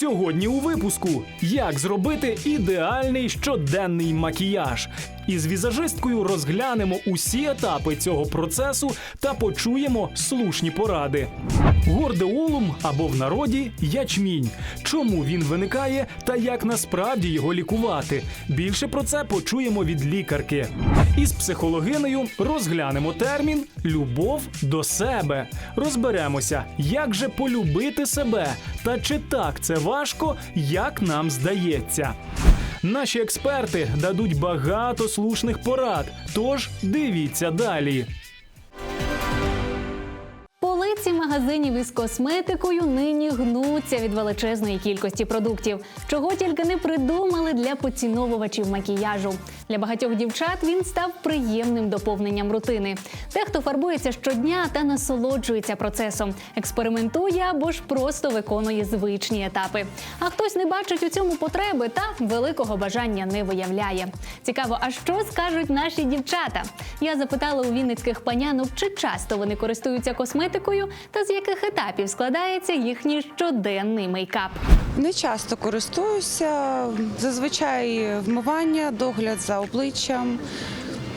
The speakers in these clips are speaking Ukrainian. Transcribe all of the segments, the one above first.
Сьогодні у випуску як зробити ідеальний щоденний макіяж. Із візажисткою розглянемо усі етапи цього процесу та почуємо слушні поради. Гордеолум або в народі ячмінь. Чому він виникає та як насправді його лікувати? Більше про це почуємо від лікарки. Із психологинею розглянемо термін любов до себе. Розберемося, як же полюбити себе та чи так це важко, як нам здається. Наші експерти дадуть багато слушних порад. Тож дивіться далі. Магазинів із косметикою нині гнуться від величезної кількості продуктів, чого тільки не придумали для поціновувачів макіяжу. Для багатьох дівчат він став приємним доповненням рутини. Дехто фарбується щодня та насолоджується процесом, експериментує або ж просто виконує звичні етапи. А хтось не бачить у цьому потреби та великого бажання не виявляє. Цікаво, а що скажуть наші дівчата? Я запитала у вінницьких панянок, чи часто вони користуються косметикою та з яких етапів складається їхній щоденний мейкап. Не часто користуюся. Зазвичай вмивання, догляд за обличчям,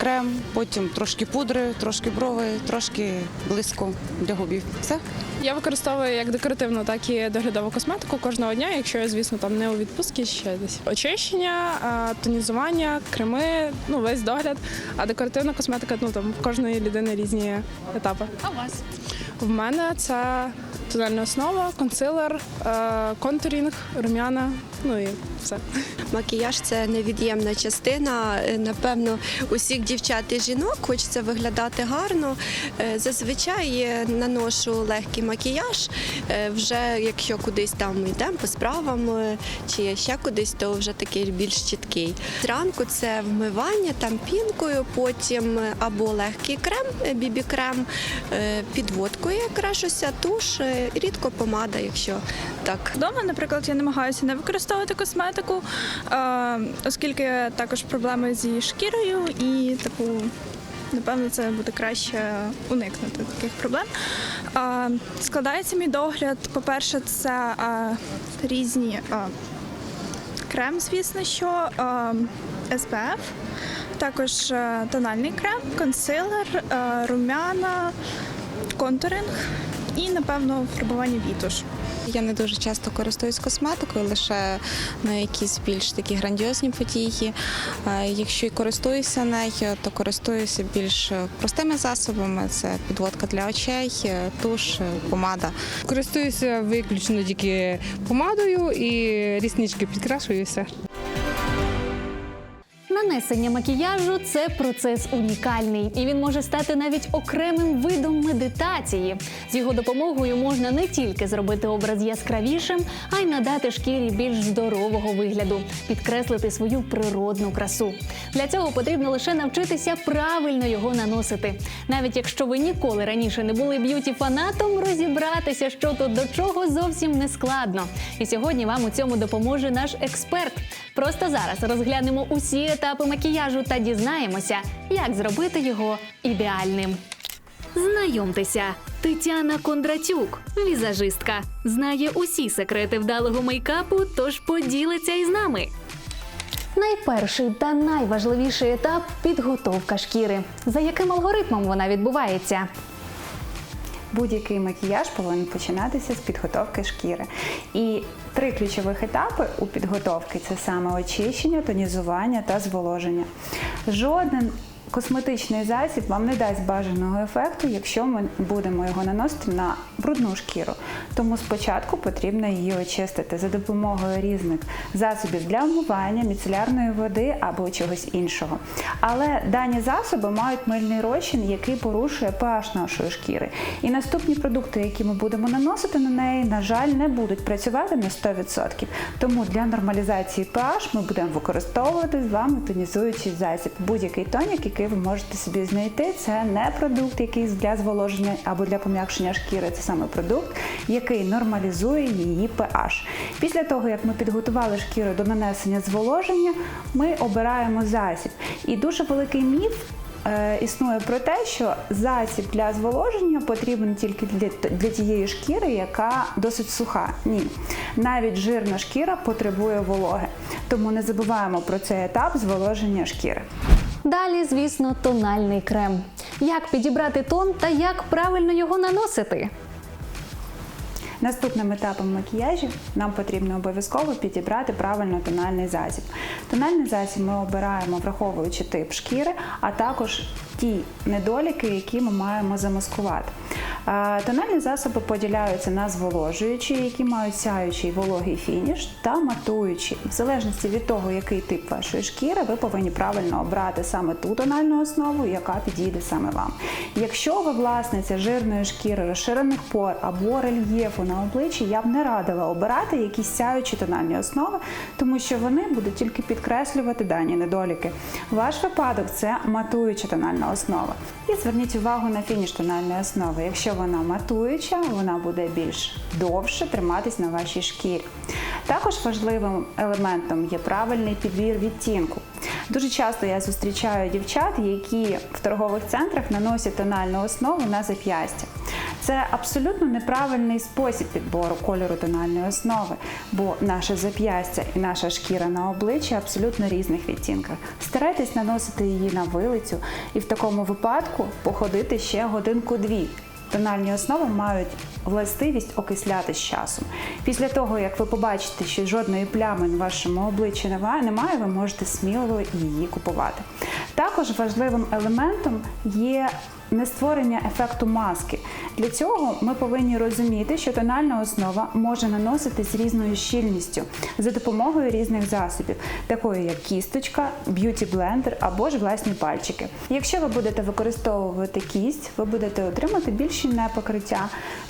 крем, потім трошки пудри, трошки брови, трошки блиску для губів. Все. Я використовую як декоративну, так і доглядову косметику кожного дня, якщо я, звісно, там не у відпустці, ще десь. Очищення, тонізування, креми, ну весь догляд. А декоративна косметика, ну там в кожної людини різні етапи. А у вас? В мене це тональна основа, консилер, е, контурінг, рум'яна, ну і все. Макіяж це невід'ємна частина. е, Напевно, усіх дівчат і жінок хочеться виглядати гарно. Е, Зазвичай наношу легкий макіяж. Е, Вже якщо кудись там йдемо по справам чи ще кудись, то вже такий більш чіткий. Зранку це вмивання там пінкою, потім або легкий крем, бібі-крем, підводкою крашуся, туш, рідко помада, якщо так Вдома, наприклад, я намагаюся не використовувати косметику, оскільки також проблеми зі шкірою і таку. Напевно, це буде краще уникнути таких проблем. Складається мій догляд. По-перше, це різні крем, звісно, що SPF, також тональний крем, консилер, румяна, контуринг і, напевно, фарбування вітуш. Я не дуже часто користуюсь косметикою, лише на якісь більш такі грандіозні події. Якщо і користуюся нею, то користуюся більш простими засобами. Це підводка для очей, туш, помада. Користуюся виключно тільки помадою і ріснички підкрашуюся. Нанесення макіяжу це процес унікальний, і він може стати навіть окремим видом медитації. З його допомогою можна не тільки зробити образ яскравішим, а й надати шкірі більш здорового вигляду, підкреслити свою природну красу. Для цього потрібно лише навчитися правильно його наносити. Навіть якщо ви ніколи раніше не були б'юті-фанатом, розібратися, що тут до чого зовсім не складно. І сьогодні вам у цьому допоможе наш експерт. Просто зараз розглянемо усі етапи макіяжу та дізнаємося, як зробити його ідеальним. Знайомтеся, Тетяна Кондратюк, візажистка, знає усі секрети вдалого мейкапу, тож поділиться із нами. Найперший та найважливіший етап підготовка шкіри. За яким алгоритмом вона відбувається? Будь-який макіяж повинен починатися з підготовки шкіри. І три ключових етапи у підготовки це саме очищення, тонізування та зволоження. Жоден косметичний засіб вам не дасть бажаного ефекту, якщо ми будемо його наносити на брудну шкіру. Тому спочатку потрібно її очистити за допомогою різних засобів для вмивання, міцелярної води або чогось іншого. Але дані засоби мають мильний розчин, який порушує pH нашої шкіри. І наступні продукти, які ми будемо наносити на неї, на жаль, не будуть працювати на 100%. Тому для нормалізації pH ми будемо використовувати з вами тонізуючий засіб. Будь-який тонік, який ви можете собі знайти, це не продукт якийсь для зволоження або для пом'якшення шкіри. Це саме продукт, який нормалізує її pH. Після того, як ми підготували шкіру до нанесення зволоження, ми обираємо засіб. І дуже великий міф е, існує про те, що засіб для зволоження потрібен тільки для, для тієї шкіри, яка досить суха. Ні, навіть жирна шкіра потребує вологи. Тому не забуваємо про цей етап зволоження шкіри. Далі, звісно, тональний крем. Як підібрати тон та як правильно його наносити? Наступним етапом макіяжі нам потрібно обов'язково підібрати правильно тональний засіб. Тональний засіб ми обираємо, враховуючи тип шкіри, а також ті недоліки, які ми маємо замаскувати. Тональні засоби поділяються на зволожуючі, які мають сяючий вологий фініш, та матуючі. В залежності від того, який тип вашої шкіри, ви повинні правильно обрати саме ту тональну основу, яка підійде саме вам. Якщо ви власниця жирної шкіри, розширених пор або рельєфу на обличчі, я б не радила обирати якісь сяючі тональні основи, тому що вони будуть тільки підкреслювати дані недоліки. Ваш випадок це матуюча тональна основа. І зверніть увагу на фініш тональної основи. Якщо вона матуюча, вона буде більш довше триматись на вашій шкірі. Також важливим елементом є правильний підбір відтінку. Дуже часто я зустрічаю дівчат, які в торгових центрах наносять тональну основу на зап'ястя. Це абсолютно неправильний спосіб підбору кольору тональної основи, бо наше зап'ястя і наша шкіра на обличчі абсолютно різних відтінках. Старайтесь наносити її на вилицю і в такому випадку походити ще годинку-дві. Тональні основи мають властивість окисляти з часом. Після того, як ви побачите, що жодної плями на вашому обличчі немає, ви можете сміливо її купувати. Також важливим елементом є не створення ефекту маски. Для цього ми повинні розуміти, що тональна основа може наноситись різною щільністю за допомогою різних засобів, такої як кісточка, б'юті-блендер або ж власні пальчики. Якщо ви будете використовувати кість, ви будете отримати більш щільне.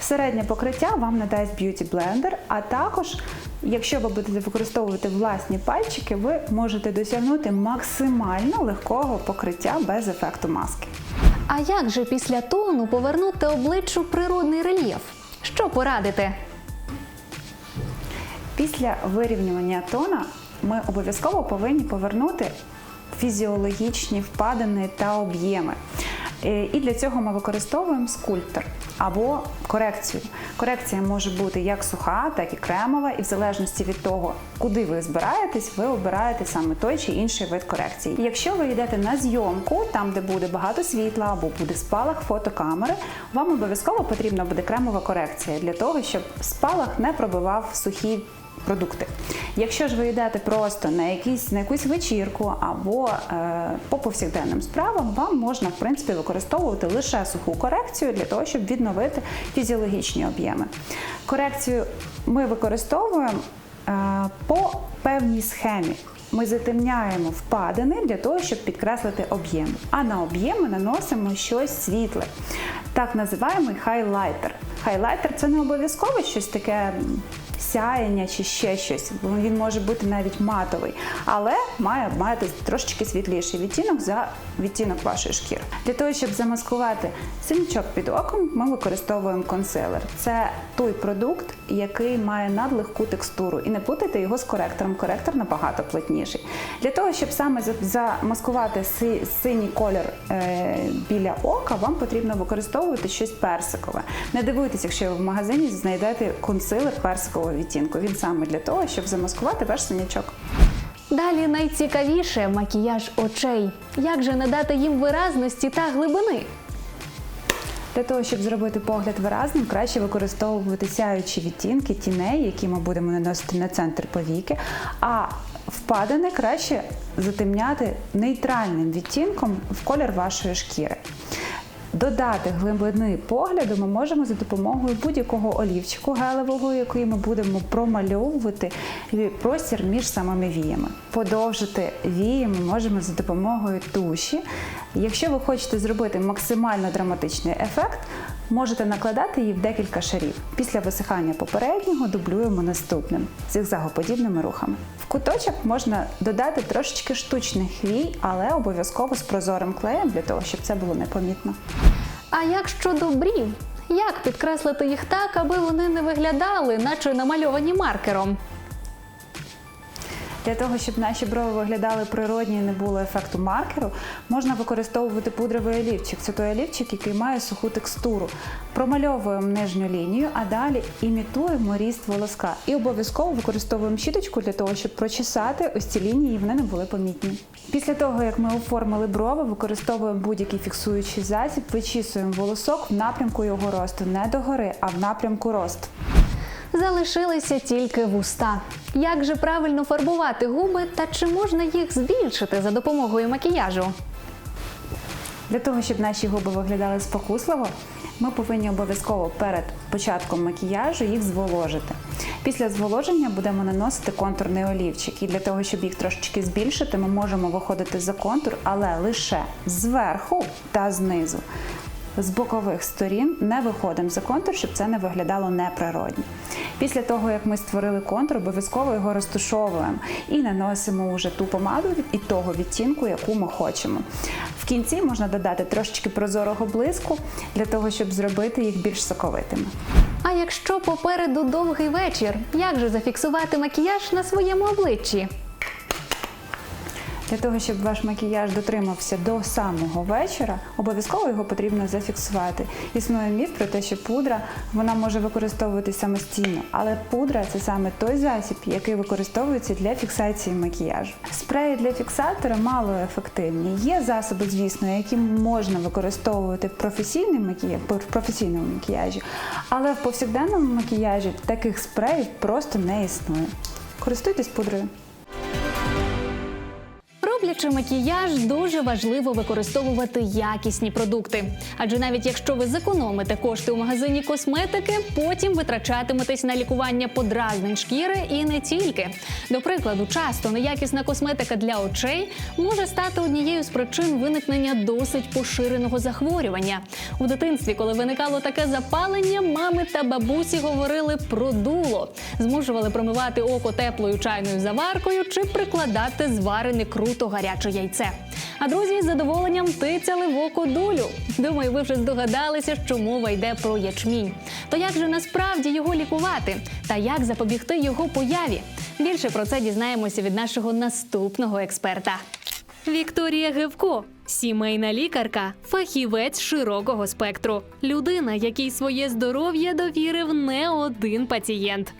Середнє покриття вам надасть б'юті-блендер, а також Якщо ви будете використовувати власні пальчики, ви можете досягнути максимально легкого покриття без ефекту маски. А як же після тону повернути обличчю природний рельєф? Що порадите? Після вирівнювання тона ми обов'язково повинні повернути фізіологічні впадини та об'єми. Е, І для цього ми використовуємо скульптор або корекцію. Корекція може бути як суха, так і кремова, і в залежності від того, куди ви збираєтесь, ви обираєте саме той чи інший вид корекції. Якщо ви йдете на зйомку, там де буде багато світла або буде спалах фотокамери, вам обов'язково потрібна буде кремова корекція для того, щоб спалах не пробивав сухі продукти. Якщо ж ви йдете просто на якісь на якусь вечірку або е, по повсякденним справам, вам можна в принципі використовувати лише суху корекцію для того, щоб відновити фізіологічні об'єми. Корекцію ми використовуємо е, по певній схемі. Ми затемняємо впадини для того, щоб підкреслити об'єм. А на об'єми наносимо щось світле, так називаємо хайлайтер. Хайлайтер це не обов'язково щось таке сяєння чи ще щось. бо Він може бути навіть матовий, але має мати трошечки світліший відтінок за відтінок вашої шкіри. Для того, щоб замаскувати синячок під оком, ми використовуємо консилер. Це той продукт, який має надлегку текстуру. І не путайте його з коректором. Коректор набагато плотніший. Для того, щоб саме замаскувати си- синій колір е, біля ока, вам потрібно використовувати щось персикове. Не дивуйтесь, якщо ви в магазині знайдете консилер персикового відтінку. Він саме для того, щоб замаскувати ваш синячок. Далі найцікавіше макіяж очей. Як же надати їм виразності та глибини? Для того, щоб зробити погляд виразним, краще використовувати сяючі відтінки тіней, які ми будемо наносити на центр повіки, а впадини краще затемняти нейтральним відтінком в колір вашої шкіри. Додати глибини погляду ми можемо за допомогою будь-якого олівчику гелевого, який ми будемо промальовувати простір між самими віями. Подовжити вії ми можемо за допомогою туші. Якщо ви хочете зробити максимально драматичний ефект, можете накладати її в декілька шарів. Після висихання попереднього дублюємо наступним зигзагоподібними рухами. В куточок можна додати трошечки штучних вій, але обов'язково з прозорим клеєм для того, щоб це було непомітно. А як щодо брів? Як підкреслити їх так, аби вони не виглядали, наче намальовані маркером? Для того, щоб наші брови виглядали природні і не було ефекту маркеру, можна використовувати пудровий олівчик. Це той олівчик, який має суху текстуру. Промальовуємо нижню лінію, а далі імітуємо ріст волоска. І обов'язково використовуємо щіточку для того, щоб прочесати ось ці лінії, і вони не були помітні. Після того, як ми оформили брови, використовуємо будь-який фіксуючий засіб, вичісуємо волосок в напрямку його росту, не догори, а в напрямку росту. Залишилися тільки вуста. Як же правильно фарбувати губи та чи можна їх збільшити за допомогою макіяжу? Для того, щоб наші губи виглядали спокусливо, ми повинні обов'язково перед початком макіяжу їх зволожити. Після зволоження будемо наносити контурний олівчик. І для того, щоб їх трошечки збільшити, ми можемо виходити за контур, але лише зверху та знизу. З бокових сторін не виходимо за контур, щоб це не виглядало неприродно. Після того, як ми створили контур, обов'язково його розтушовуємо і наносимо вже ту помаду і того відтінку, яку ми хочемо. В кінці можна додати трошечки прозорого блиску для того, щоб зробити їх більш соковитими. А якщо попереду довгий вечір, як же зафіксувати макіяж на своєму обличчі? Для того, щоб ваш макіяж дотримався до самого вечора, обов'язково його потрібно зафіксувати. Існує міф про те, що пудра вона може використовуватися самостійно, але пудра це саме той засіб, який використовується для фіксації макіяжу. Спреї для фіксатора мало ефективні. Є засоби, звісно, які можна використовувати в професійному макіяжі, в професійному макіяжі, але в повсякденному макіяжі таких спреїв просто не існує. Користуйтесь пудрою. Роблячи макіяж, дуже важливо використовувати якісні продукти. Адже навіть якщо ви зекономите кошти у магазині косметики, потім витрачатиметесь на лікування подразнень шкіри і не тільки. До прикладу, часто неякісна косметика для очей може стати однією з причин виникнення досить поширеного захворювання. У дитинстві, коли виникало таке запалення, мами та бабусі говорили про дуло, змушували промивати око теплою чайною заваркою чи прикладати зварене круто гаряче яйце. А друзі з задоволенням тицяли в око дулю. Думаю, ви вже здогадалися, що мова йде про ячмінь. То як же насправді його лікувати та як запобігти його появі? Більше про це дізнаємося від нашого наступного експерта. Вікторія Гевко, сімейна лікарка, фахівець широкого спектру, людина, якій своє здоров'я довірив не один пацієнт.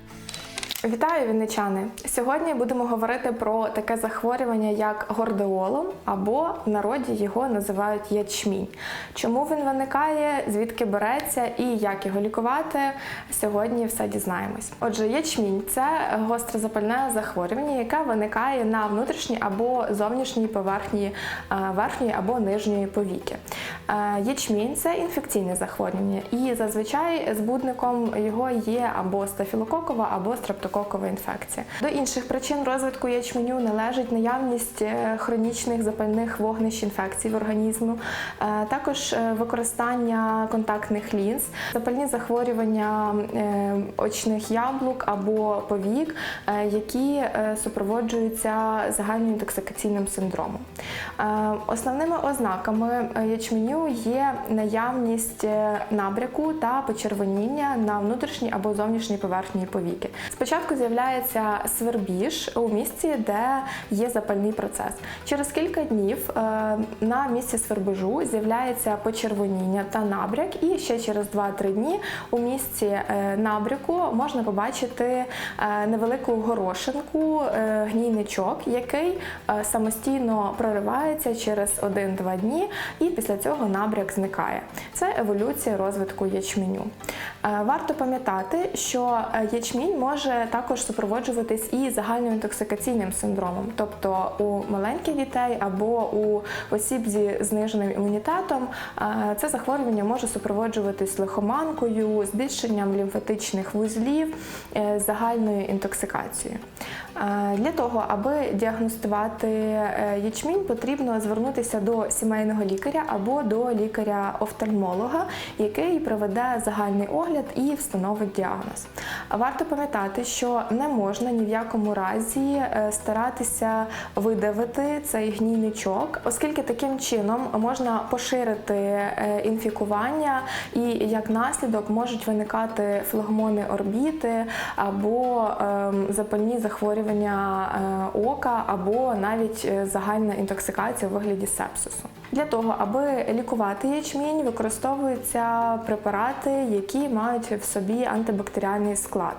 Вітаю, вінничани! Сьогодні будемо говорити про таке захворювання, як гордеолом, або в народі його називають ячмінь. Чому він виникає, звідки береться і як його лікувати? Сьогодні все дізнаємось. Отже, ячмінь це гострозапальне захворювання, яке виникає на внутрішній або зовнішній поверхні е, верхньої або нижньої повіки. Е, Ячмінь це інфекційне захворювання, і зазвичай збудником його є або стафілококова, або стрептококова інфекція. До інших причин розвитку ячменю належить наявність е, хронічних запальних вогнищ інфекцій в організму, е, також е, використання контактних лінз, запальні захворювання очних яблук або повік, які супроводжуються загальним інтоксикаційним синдромом. Основними ознаками ячменю є наявність набряку та почервоніння на внутрішній або зовнішній поверхні повіки. Спочатку з'являється свербіж у місці, де є запальний процес. Через кілька днів е, на місці свербежу з'являється почервоніння та набряк, і ще через 2-3 дні у місці е, набряку можна побачити е, невелику горошинку, гнійничок, який самостійно проривається через 1-2 дні, і після цього набряк зникає. Це еволюція розвитку ячменю. Е, Варто пам'ятати, що е, ячмінь може також супроводжуватись і загальноінтоксикаційним синдромом, тобто у маленьких дітей або у осіб зі зниженим імунітетом е, це захворювання може супроводжуватись лихоманкою, збільшенням лімфатичних вузлів, загальною інтоксикацією. Е, Для того, аби діагностувати е, ячмінь, потрібно звернутися до сімейного лікаря або до лікаря-офтальмолога, який проведе загальний огляд і встановить діагноз. Варто пам'ятати, що не можна ні в якому разі е, старатися видавити цей гнійничок, оскільки таким чином можна поширити інфікування, і як наслідок можуть виникати флегмони орбіти або ем, запальні захворювання захворювання е, ока або навіть е, загальна інтоксикація у вигляді сепсису. Для того, аби лікувати ячмінь, використовуються препарати, які мають в собі антибактеріальний склад.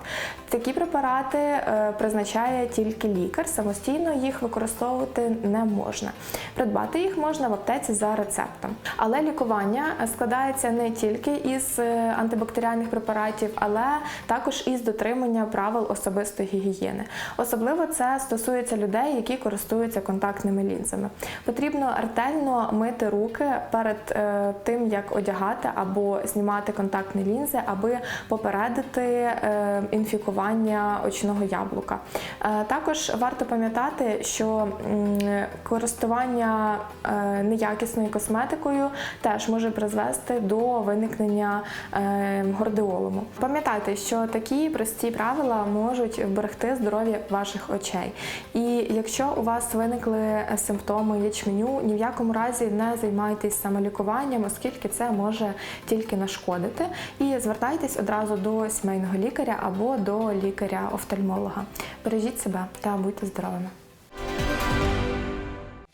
Такі препарати е, призначає тільки лікар, самостійно їх використовувати не можна. Придбати їх можна в аптеці за рецептом. Але лікування складається не тільки із е, антибактеріальних препаратів, але також із дотримання правил особистої гігієни. Особливо це стосується людей, які користуються контактними лінзами. Потрібно ретельно мити руки перед е, тим, як одягати або знімати контактні лінзи, аби попередити е, інфікування очного яблука. Е, також варто пам'ятати, що користування неякісною косметикою теж може призвести до виникнення гордеолому. Пам'ятайте, що такі прості правила можуть вберегти здоров'я ваших очей. І якщо у вас виникли симптоми ячменю, ні в якому разі не займайтесь самолікуванням, оскільки це може тільки нашкодити. І звертайтесь одразу до сімейного лікаря або до лікаря-офтальмолога. Бережіть себе та будьте здоровими.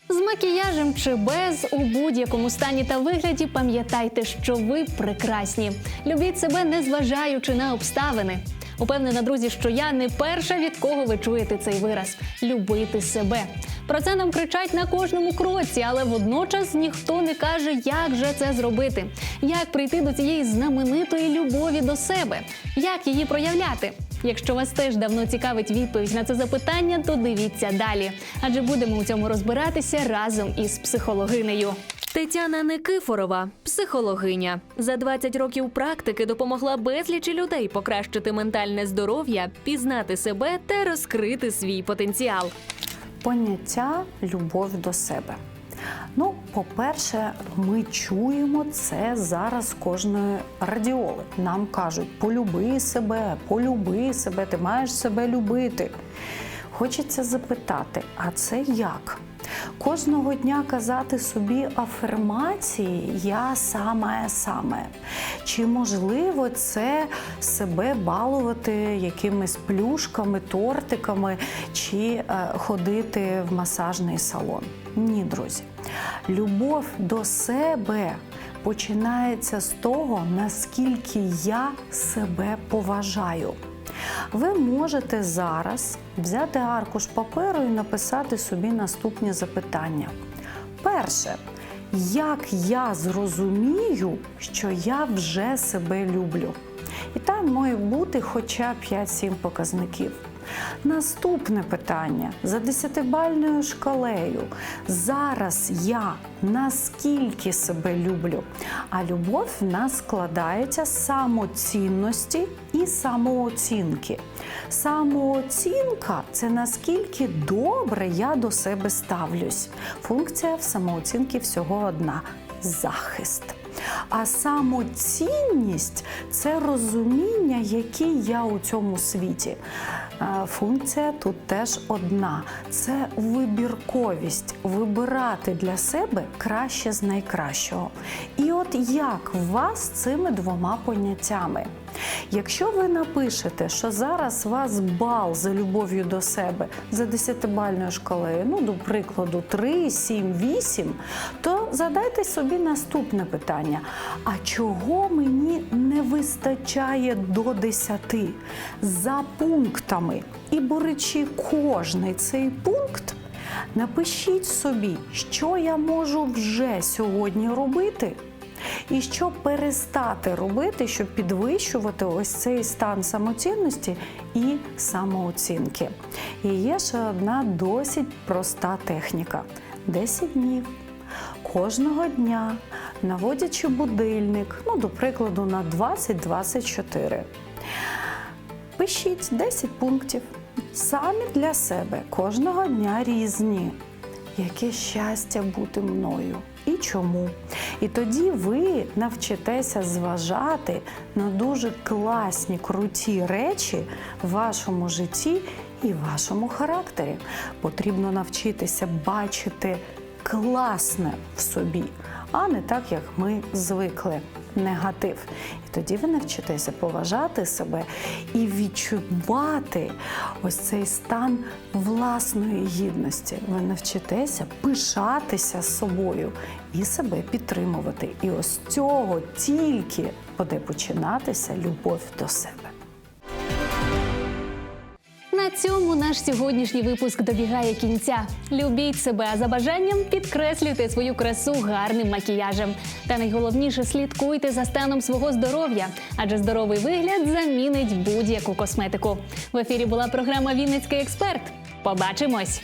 З макіяжем чи без у будь-якому стані та вигляді пам'ятайте, що ви прекрасні. Любіть себе, незважаючи на обставини. Упевнена, друзі, що я не перша, від кого ви чуєте цей вираз любити себе. Про це нам кричать на кожному кроці, але водночас ніхто не каже, як же це зробити, як прийти до цієї знаменитої любові до себе, як її проявляти. Якщо вас теж давно цікавить відповідь на це запитання, то дивіться далі, адже будемо у цьому розбиратися разом із психологинею. Тетяна Никифорова, психологиня, за 20 років практики допомогла безлічі людей покращити ментальне здоров'я, пізнати себе та розкрити свій потенціал. Поняття любов до себе. Ну, по-перше, ми чуємо це зараз кожної радіоли. Нам кажуть, полюби себе, полюби себе, ти маєш себе любити. Хочеться запитати, а це як? Кожного дня казати собі афірмації я саме саме. Чи можливо це себе балувати якимись плюшками, тортиками чи е, ходити в масажний салон? Ні, друзі. Любов до себе починається з того, наскільки я себе поважаю. Ви можете зараз взяти аркуш паперу і написати собі наступні запитання. Перше, як я зрозумію, що я вже себе люблю? І там має бути хоча б 5-7 показників. Наступне питання за десятибальною шкалею. Зараз я наскільки себе люблю? А любов в нас складається з самоцінності і самооцінки. Самооцінка це наскільки добре я до себе ставлюсь. Функція в самооцінки всього одна захист. А самоцінність це розуміння, який я у цьому світі. Е, Функція тут теж одна: це вибірковість, вибирати для себе краще з найкращого. І от як вас цими двома поняттями? Якщо ви напишете, що зараз вас бал за любов'ю до себе за 10-бальною шкалею, ну, до прикладу, 3, 7, 8, то задайте собі наступне питання: а чого мені не вистачає до 10? За пунктами. І беручи кожний цей пункт, напишіть собі, що я можу вже сьогодні робити. І що перестати робити, щоб підвищувати ось цей стан самоцінності і самооцінки. І є ще одна досить проста техніка: 10 днів. Кожного дня, наводячи будильник, ну, до прикладу, на 20-24. Пишіть 10 пунктів самі для себе кожного дня різні. Яке щастя бути мною і чому? І тоді ви навчитеся зважати на дуже класні, круті речі в вашому житті і вашому характері. Потрібно навчитися бачити класне в собі, а не так, як ми звикли. Негатив. І тоді ви навчитеся поважати себе і відчувати ось цей стан власної гідності. Ви навчитеся пишатися собою і себе підтримувати. І ось цього тільки буде починатися любов до себе. На цьому наш сьогоднішній випуск добігає кінця. Любіть себе, за бажанням підкреслюйте свою красу гарним макіяжем. Та найголовніше слідкуйте за станом свого здоров'я, адже здоровий вигляд замінить будь-яку косметику. В ефірі була програма Вінницький експерт. Побачимось!